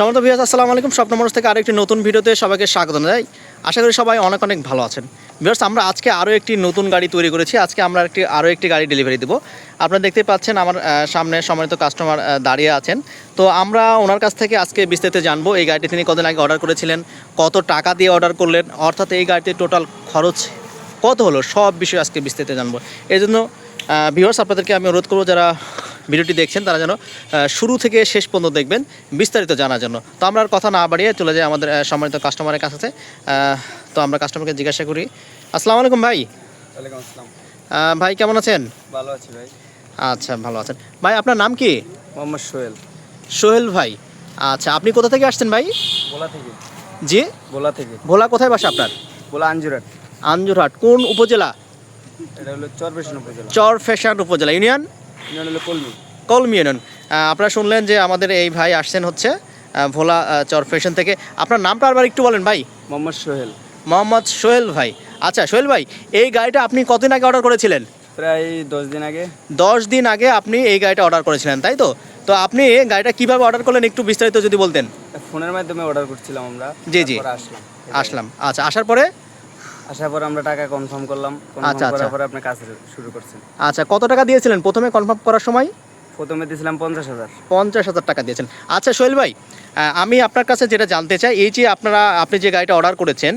সমর্থ ভিয়াস আসসালামু আলাইকুম। স্বপ্ন মানুষ থেকে আরেকটি নতুন ভিডিওতে সবাইকে স্বাগত জানাই। আশা করি সবাই অনেক অনেক ভালো আছেন। ভিউয়ার্স আমরা আজকে আরও একটি নতুন গাড়ি তৈরি করেছি। আজকে আমরা একটি, আরও একটি গাড়ি ডেলিভারি দেবো। আপনারা দেখতে পাচ্ছেন আমার সামনে সম্মানিত কাস্টমার দাঁড়িয়ে আছেন। তো আমরা ওনার কাছ থেকে আজকে বিস্তারিত জানব এই গাড়িটি তিনি কদিন আগে অর্ডার করেছিলেন, কত টাকা দিয়ে অর্ডার করলেন, অর্থাৎ এই গাড়িটির টোটাল খরচ কত হলো, সব বিষয়ে আজকে বিস্তারিত জানব। এই জন্য ভিউয়ার্স আপনাদেরকে আমি অনুরোধ করব যারা ভিডিওটি দেখছেন তারা যেন শুরু থেকে শেষ পর্যন্ত দেখবেন বিস্তারিত জানার জন্য। তো আমরা আর কথা না বাড়িয়ে চলে যাই আমাদের সম্মানিত কাস্টমারের কাছে। তো আমরা কাস্টমারকে জিজ্ঞাসা করি আসসালামু আলাইকুম ভাই। ওয়ালাইকুম আসসালাম। ভাই কেমন আছেন? ভালো আছি ভাই। আচ্ছা ভালো আছেন। ভাই আপনার নাম কি? মোহাম্মদ সোহেল। সোহেল ভাই। আচ্ছা আপনি কোথা থেকে আসছেন ভাই? বোলা থেকে। জি? বোলা থেকে। ভোলা কোথায় বাসা আপনার? বোলা আঞ্জুরাট আঞ্জুরহাট কোন উপজেলা? এটা হলো চরবেশন উপজেলা। চর ফ্যাশন উপজেলা ইউনিয়ন? কলমি। ইউনিয়ন আপনারা শুনলেন যে আমাদের এই ভাই আসছেন হচ্ছে ভোলা চর ফ্যাশন থেকে। আপনার নামটা আবার একটু বলেন ভাই। মোহাম্মদ সোহেল। মোহাম্মদ সোহেল ভাই। আচ্ছা সোহেল ভাই এই গাড়িটা আপনি কতদিন আগে অর্ডার করেছিলেন? প্রায় দশ দিন আগে। দশ দিন আগে আপনি এই গাড়িটা অর্ডার করেছিলেন তাই তো? তো আপনি গাড়িটা কীভাবে অর্ডার করলেন একটু বিস্তারিত যদি বলতেন। ফোনের মাধ্যমে অর্ডার করছিলাম আমরা জি, জি। আসলাম। আসলাম। আচ্ছা আসার পরে? আসার পর আমরা টাকা কনফার্ম করলাম। আচ্ছা, আচ্ছা। করার পরে আপনি কাজ শুরু করছেন। আচ্ছা কত টাকা দিয়েছিলেন প্রথমে কনফার্ম করার সময়? প্রথমে দিয়েছিলাম পঞ্চাশ হাজার। পঞ্চাশ হাজার টাকা দিয়েছেন। আচ্ছা সোহেল ভাই আমি আপনার কাছে যেটা জানতে চাই এই যে আপনারা আপনি যে গাড়িটা অর্ডার করেছেন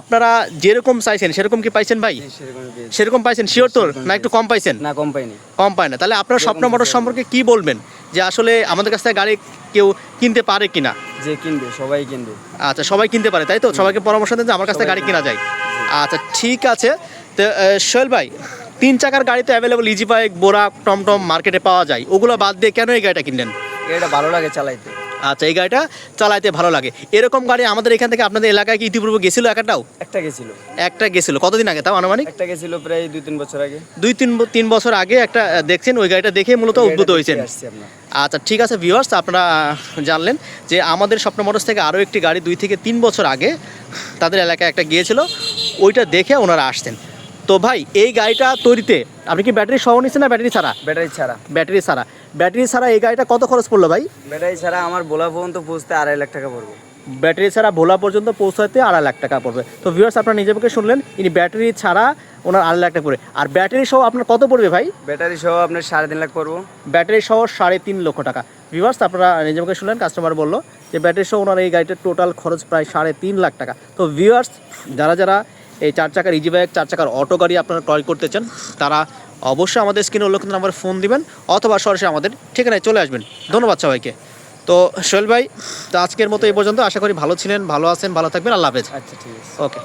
আপনারা যেরকম চাইছেন সেরকম কি পাইছেন ভাই? সেরকম পাইছেন শিওর তো না একটু কম পাইছেন? না কম পাইনি। কম পায় না। তাহলে আপনার স্বপ্ন মোটর সম্পর্কে কি বলবেন? যে আসলে আমাদের কাছ থেকে গাড়ি কেউ কিনতে পারে কিনা? যে কিনবে সবাই কিনবে। আচ্ছা সবাই কিনতে পারে তাই তো? সবাইকে পরামর্শ দেন যে আমার কাছ থেকে গাড়ি কেনা যায়। আচ্ছা ঠিক আছে। তো সোহেল ভাই তিন চাকার গাড়িতে অ্যাভেলেবল ইজি বাইক বোরা টমটম মার্কেটে পাওয়া যায়। ওগুলো বাদ দিয়ে কেন এই গাড়িটা কিনলেন? এটা ভালো লাগে চালাইতে। আচ্ছা এই গাড়িটা চালাইতে ভালো লাগে। এরকম গাড়ি আমাদের এখান থেকে আপনাদের এলাকায় কি ইতিপূর্বে গেছিল একটাও একটা গেছিল। একটা গেছিল। কতদিন আগে তাও আনুমানিক? একটা গেছিল প্রায় দুই তিন বছর আগে। দুই তিন তিন বছর আগে একটা দেখছেন ওই গাড়িটা দেখে মূলত উদ্ভূত হয়েছেন। আচ্ছা ঠিক আছে ভিউয়ার্স আপনারা জানলেন যে আমাদের স্বপ্ন মোটরস থেকে আরও একটি গাড়ি দুই থেকে তিন বছর আগে তাদের এলাকায় একটা গিয়েছিল। ওইটা দেখে ওনারা আসছেন। তো ভাই এই গাড়িটা তৈরিতে আপনি কি ব্যাটারি সহ নিচ্ছেন না ব্যাটারি ছাড়া? ব্যাটারি ছাড়া। ব্যাটারি ছাড়া। ব্যাটারি ছাড়া এই গাড়িটা কত খরচ পড়ল ভাই? ব্যাটারি ছাড়া আমার বোলা পর্যন্ত পৌঁছতে আড়াই লাখ টাকা পড়বে। ব্যাটারি ছাড়া ভোলা পর্যন্ত পৌঁছাতে আড়াই লাখ টাকা পড়বে। তো ভিউয়ার্স আপনারা নিজে পক্ষে শুনলেন ইনি ব্যাটারি ছাড়া ওনার আড়াই লাখ টাকা পড়বে। আর ব্যাটারি সহ আপনার কত পড়বে ভাই? ব্যাটারি সহ আপনার সাড়ে তিন লাখ পড়ব। ব্যাটারি সহ সাড়ে তিন লক্ষ টাকা। ভিউয়ার্স আপনারা নিজে মুখে শুনলেন কাস্টমার বলল যে ব্যাটারি সহ ওনার এই গাড়িটার টোটাল খরচ প্রায় সাড়ে তিন লাখ টাকা। তো ভিউয়ার্স যারা যারা এই চার চাকার ইজি বাইক চার চাকার অটো গাড়ি আপনারা ক্রয় করতে চান তারা অবশ্যই আমাদের স্ক্রিনে উল্লেখিত নাম্বার ফোন দিবেন অথবা সরাসরি আমাদের ঠিকানায় চলে আসবেন। ধন্যবাদ সবাইকে। তো সোহেল ভাই তো আজকের মতো এই পর্যন্ত আশা করি ভালো ছিলেন ভালো আছেন ভালো থাকবেন আল্লাহ হাফেজ। আচ্ছা ঠিক আছে। ওকে